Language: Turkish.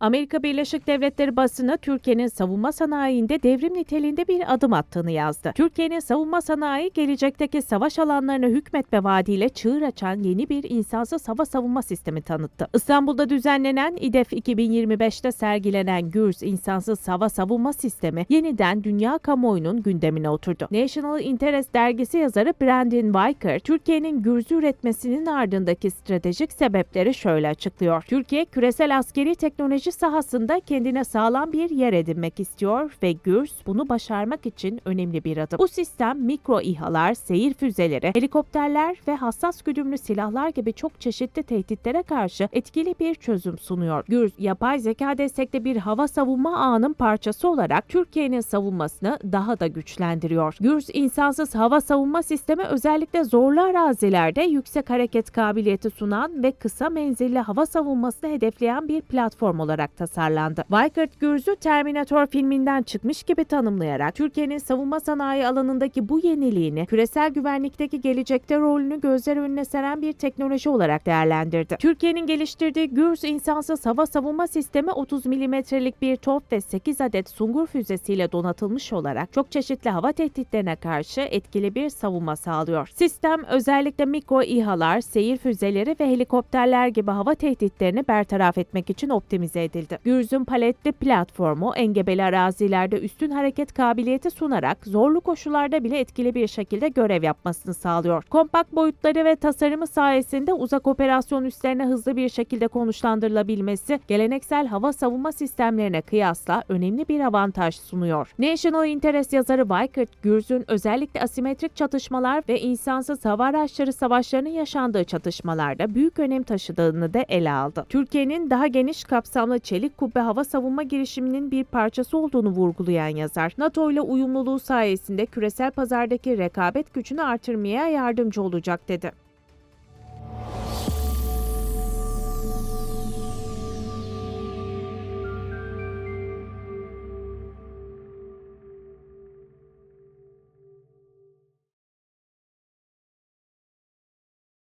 Amerika Birleşik Devletleri basını Türkiye'nin savunma sanayinde devrim niteliğinde bir adım attığını yazdı. Türkiye'nin savunma sanayi gelecekteki savaş alanlarına hükmetme vaadiyle çığır açan yeni bir insansız hava savunma sistemi tanıttı. İstanbul'da düzenlenen İDEF 2025'te sergilenen GÜRS insansız hava savunma sistemi yeniden dünya kamuoyunun gündemine oturdu. National Interest dergisi yazarı Brandon Weicker, Türkiye'nin gürzü üretmesinin ardındaki stratejik sebepleri şöyle açıklıyor. Türkiye küresel askeri teknoloji sahasında kendine sağlam bir yer edinmek istiyor ve GÜRS bunu başarmak için önemli bir adım. Bu sistem mikro İHA'lar, seyir füzeleri, helikopterler ve hassas güdümlü silahlar gibi çok çeşitli tehditlere karşı etkili bir çözüm sunuyor. GÜRS, yapay zeka destekli bir hava savunma ağının parçası olarak Türkiye'nin savunmasını daha da güçlendiriyor. GÜRS, insansız hava savunma sistemi özellikle zorlu arazilerde yüksek hareket kabiliyeti sunan ve kısa menzilli hava savunmasını hedefleyen bir platform olarak tasarlandı. Weikert Gürz'ü Terminator filminden çıkmış gibi tanımlayarak Türkiye'nin savunma sanayi alanındaki bu yeniliğini küresel güvenlikteki gelecekte rolünü gözler önüne seren bir teknoloji olarak değerlendirdi. Türkiye'nin geliştirdiği Gürz insansız hava savunma sistemi 30 milimetrelik bir top ve 8 adet Sungur füzesiyle donatılmış olarak çok çeşitli hava tehditlerine karşı etkili bir savunma sağlıyor. Sistem özellikle mikro İHA'lar, seyir füzeleri ve helikopterler gibi hava tehditlerini bertaraf etmek için optimize edildi. Gürz'ün paletli platformu engebeli arazilerde üstün hareket kabiliyeti sunarak zorlu koşullarda bile etkili bir şekilde görev yapmasını sağlıyor. Kompakt boyutları ve tasarımı sayesinde uzak operasyon üslerine hızlı bir şekilde konuşlandırılabilmesi geleneksel hava savunma sistemlerine kıyasla önemli bir avantaj sunuyor. National Interest yazarı Weikert, Gürz'ün özellikle asimetrik çatışmalar ve insansız hava araçları savaşlarının yaşandığı çatışmalarda büyük önem taşıdığını da ele aldı. Türkiye'nin daha geniş kapsamlı çelik kubbe hava savunma girişiminin bir parçası olduğunu vurgulayan yazar, NATO ile uyumluluğu sayesinde küresel pazardaki rekabet gücünü artırmaya yardımcı olacak dedi.